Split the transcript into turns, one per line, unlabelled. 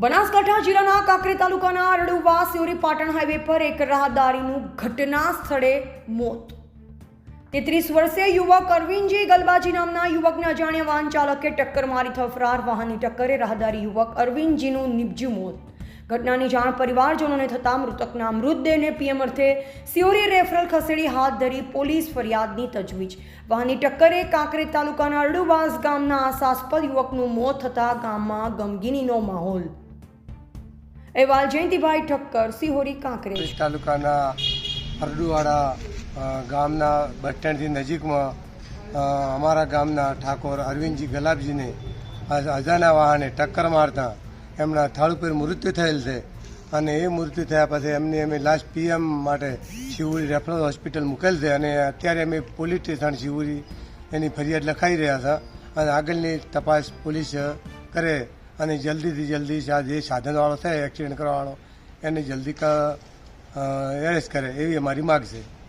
બનાસકાંઠા જિલ્લાના કાંકરેજ તાલુકાના રડુવા સિયોરી પાટણ હાઈવે પર એક રાહદારીનું ઘટના સ્થળે મોત. તેત્રીસ વર્ષીય યુવક અરવિંદજી ગલબાજી નામના યુવકને અજાણ્યા વાહન ચાલકે ટક્કર મારી થફરાર વાહનની ટક્કરે રાહદારી યુવક અરવિંદજીનું નિપજ્યું મોત. ઘટનાની જાણ પરિવારજનોને થતાં મૃતકના મૃતદેહને પીએમ અર્થે સિયોરી રેફરલ ખસેડી હાથ ધરી પોલીસ ફરિયાદની તજવીજ. વાહની ટક્કરે કાંકરેજ તાલુકાના અરડુવાસ ગામના આશાસ્પદ યુવકનું મોત થતાં ગામમાં ગમગીનીનો માહોલ. અહેવાલ જયંતિભાઈ ઠક્કર, સિહોરી કાંકરેજ.
તાલુકાના અરડુવાડા ગામના બટણથી નજીકમાં અમારા ગામના ઠાકોર અરવિંદજી ગલાબજીને અજાના વાહને ટક્કર મારતા એમના થાળ ઉપર મૃત્યુ થયેલ છે. અને એ મૃત્યુ થયા પછી એમની અમે લાસ્ટ પીએમ માટે શિવુરી રેફરલ હોસ્પિટલ મૂકેલ છે અને અત્યારે અમે પોલીસ સ્ટેશન શિવુરી એની ફરિયાદ લખાઈ રહ્યા હતા અને આગળની તપાસ પોલીસ કરે અને જલ્દીથી જલ્દી જે સાધનવાળો થાય એક્સિડન્ટ કરવાવાળો એને જલ્દી એરેસ્ટ કરે એવી અમારી માગ છે.